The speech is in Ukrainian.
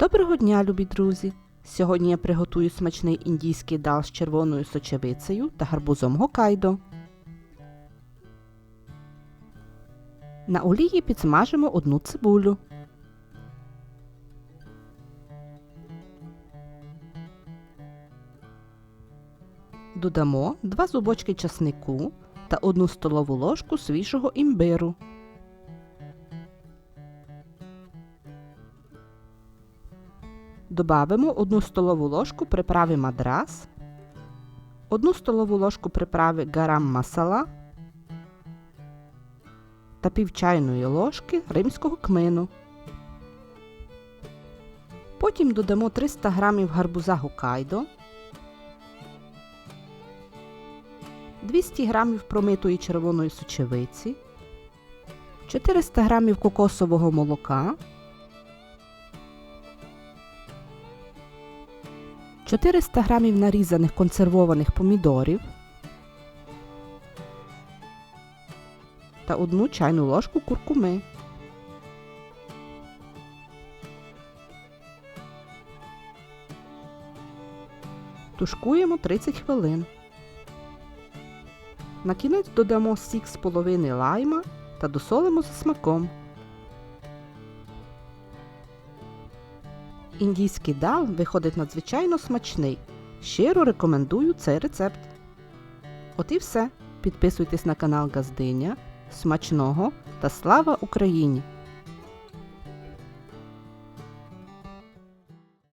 Доброго дня, любі друзі! Сьогодні я приготую смачний індійський дал з червоною сочевицею та гарбузом гокайдо. На олії підсмажимо одну цибулю. Додамо 2 зубочки часнику та 1 столову ложку свіжого імбиру. Добавимо 1 столову ложку приправи мадрас, 1 столову ложку приправи гарам масала та пів чайної ложки римського кмину. Потім додамо 300 г гарбуза гокайдо, 200 г промитої червоної сочевиці, 400 г кокосового молока, 400 г нарізаних консервованих помідорів та 1 чайну ложку куркуми. Тушкуємо 30 хвилин. На кінець додамо сік з половини лайма та досолимо за смаком. Індійський дал виходить надзвичайно смачний. Щиро рекомендую цей рецепт. От і все. Підписуйтесь на канал Газдиня. Смачного та слава Україні!